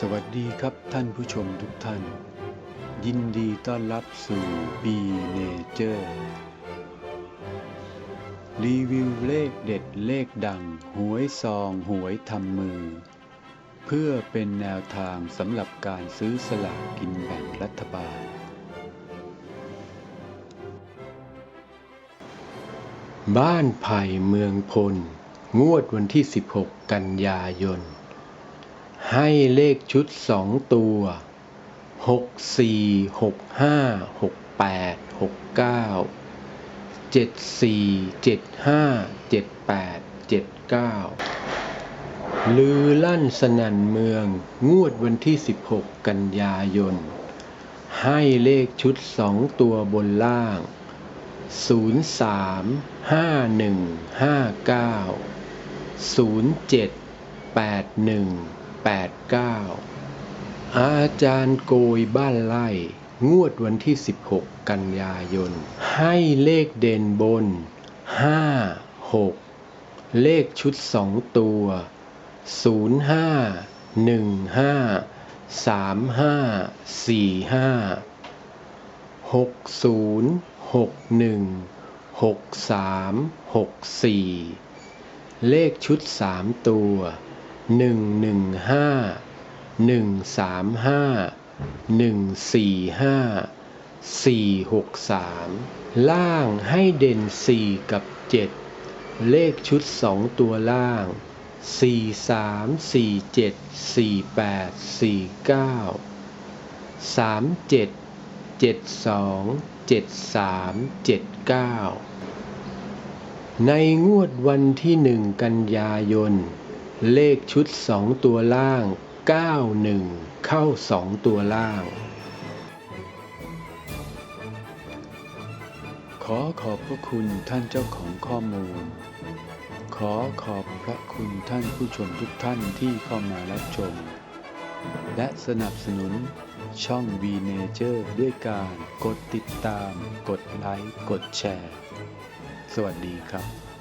สวัสดีครับท่านผู้ชมทุกท่าน ยินดีต้อนรับสู่ B Nature รีวิวเลขเด็ดเลขดัง หวยซองหวยทำมือ เพื่อเป็นแนวทางสำหรับการซื้อสลากกินแบ่งรัฐบาล บ้านไผ่เมืองพล งวดวันที่ 16 กันยายน ให้เลขชุดสองตัวหกสี่หกห้าหกแปดหกเก้าเจ็ดสี่เจ็ดห้าเจ็ดแปดเจ็ดเก้าลือลั่นสนั่นเมือง งวดวันที่ 16 กันยายน ให้เลขชุดสองตัวบนล่าง 0 3 5 1 2589 อาจารย์โกยบ้านไล่ งวดวันที่ 16 กันยายน ให้เลขเด่นบน 5 6 เลขชุด 2 ตัว 0 5 1 5 3 5 4 5หกศูนย์หกหนึ่งหกสามหกสี่เลขชุดสามตัว หนึ่งหนึ่งห้าหนึ่งสามห้าหนึ่งสี่ห้าสี่หกสามล่างให้เด่นสี่กับเจ็ดเลขชุดสองตัวล่างสี่สามสี่เจ็ดสี่แปดสี่เก้าสามเจ็ดเจ็ดสองเจ็ดสามเจ็ดเก้าในงวดวันที่หนึ่งกันยายน เลขชุดสองตัวล่างเก้าหนึ่งเข้าสองตัวล่าง ขอขอบพระคุณท่านเจ้าของข้อมูล ขอขอบพระคุณท่านผู้ชมทุกท่านที่เข้ามารับชม และสนับสนุนช่อง V Nature ด้วยการกดติดตาม กดไลค์ กดแชร์ สวัสดีครับ